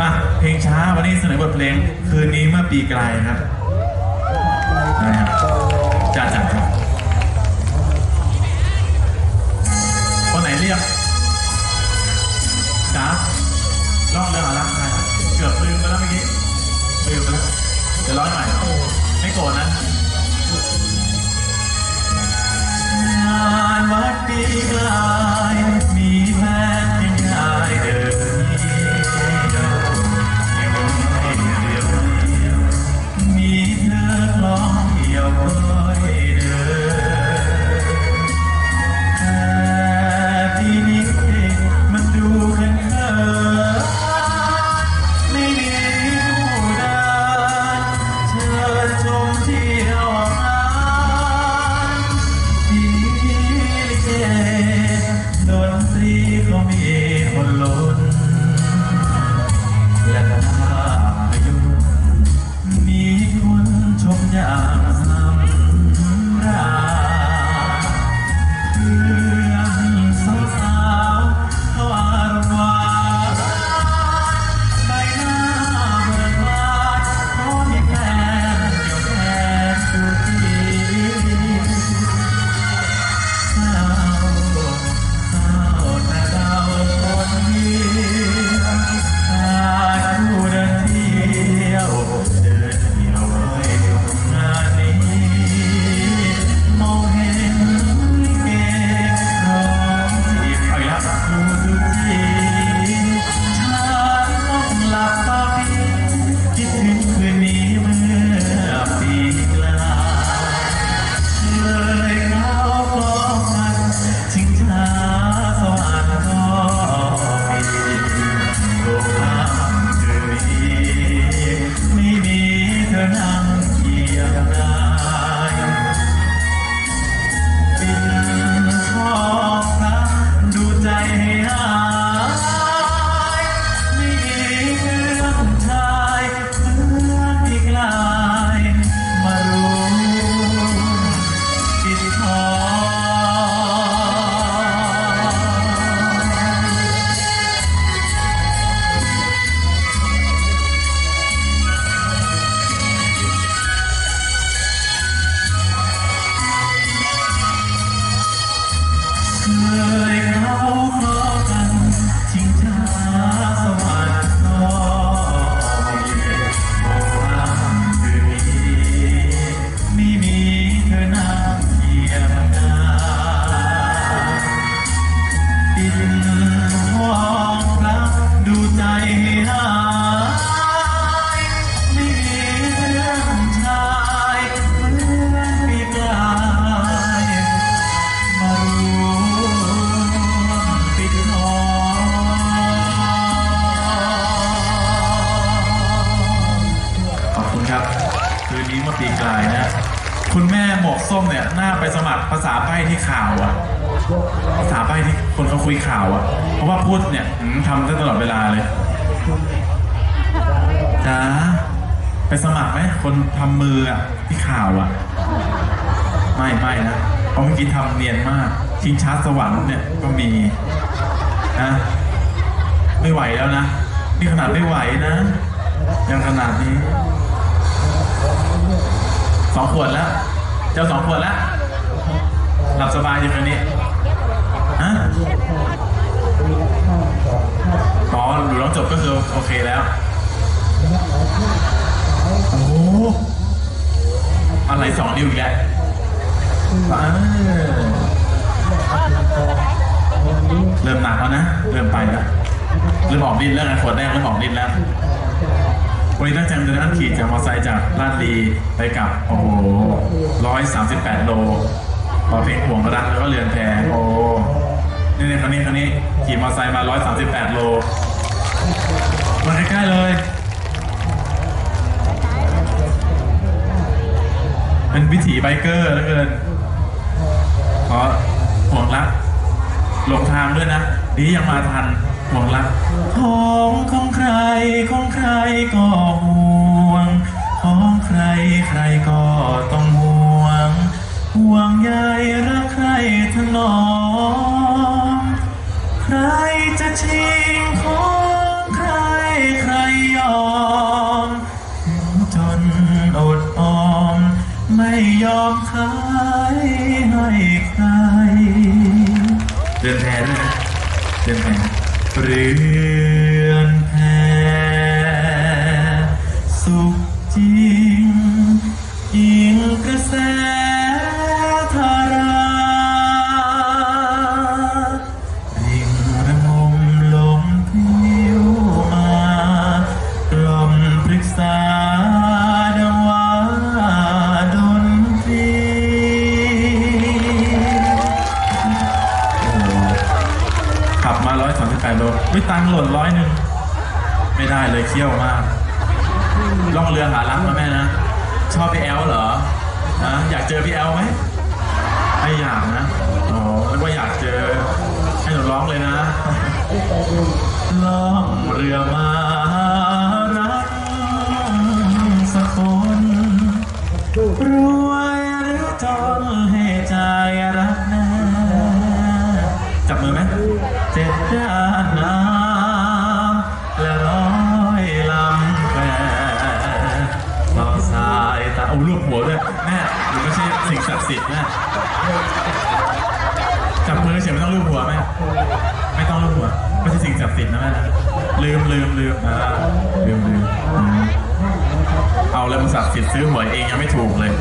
อะเพลงช้าวันนี้เสนอบทเพลงคืนนี้เมื่อปีไกลครับนะครับจ้าจ้าครับคนไหนเรียกจ้าลองเรื่องอะไรใครเกือบลืมไปแล้วเมื่อกี้ลืมไปแล้วเดี๋ยวร้อยใหม่ไม่โกรธนะงานวัดปี คี คุณครับคืนนี้เมื่อปีกลายนะ คุณแม่หมวกส้มเนี่ย หน้าไปสมัครภาษาใบ้ที่ข่าวอะ ภาษาใบ้ที่คนเขาคุยข่าวอะเพราะว่าพูดเนี่ยหืมทำได้ตลอดเวลาเลยจ้าไปสมัครไหมคนทำมืออะที่ข่าวอะไม่ไม่นะเพราะเมื่อกี้ทำเนียนมาก ชิงช้าสวรรค์เนี่ยก็มีนะไม่ไหวแล้วนะ นี่ขนาดไม่ไหวนะ ยังขนาดนี้ สองขวดแล้ว เจ้าสองขวดแล้ว หลับสบายอยู่ตรงนี้ อ๋อดูร้องจบก็คือโอเคแล้ว โอ้โหอะไรสองนิ้วอีกแล้วอ่าเริ่มหนักแล้วนะ เริ่มไปแล้วเริ่มออกดิ้นแล้วนะขวดแรกเริ่มออกดิ้นแล้ววันนี้ตั้งใจจะนั่งขี่จากมอเตอร์ไซค์จากลาดลีไปกลับ โอ้โหร้อยสามสิบแปดโลต่อเพลงห่วงรักแล้วก็เรือนแพโอ้ นี่นี่คนนี้คนนี้ขี่มอเตอร์ไซค์มาร้อยสามสิบแปดโล มาใกล้ๆเลย เป็นวิถีไบเกอร์แล้วเกินขอห่วงรักหลงทางด้วยนะดียังมาทันห่วงรักของของใครของใครก็ห่วง ของใครใครก็ต้องห่วง ห่วงใยรักใครทั้งน้อง จริงของใครใครยอม จนอดออม ไม่ยอมขายให้ใคร เดืนแพ้เดืนแพ้เรือนแพ้สุขจี วิตังหล่นร้อยหนึ่งไม่ได้เลยเคี่ยวมากล่องเรือหารักมาแม่นะ ชอบพี่แอลเหรอนะอยากเจอพี่แอลไหมไม่อยากนะอ๋อไม่ว่าอยากเจอให้หนูร้องเลยนะล่องเรือมา สิทธิ์แม่จับมือเฉยไม่ต้องรูปหัวแม่ไม่ต้องรูปหัวไม่ใช่สิ่งศักดิ์สิทธิ์นะแม่นะลืมลืมลืมอ่าลืมลืมเอาแล้วมึงศักดิ์สิทธิ์ซื้อหวยเองยังไม่ถูกเลย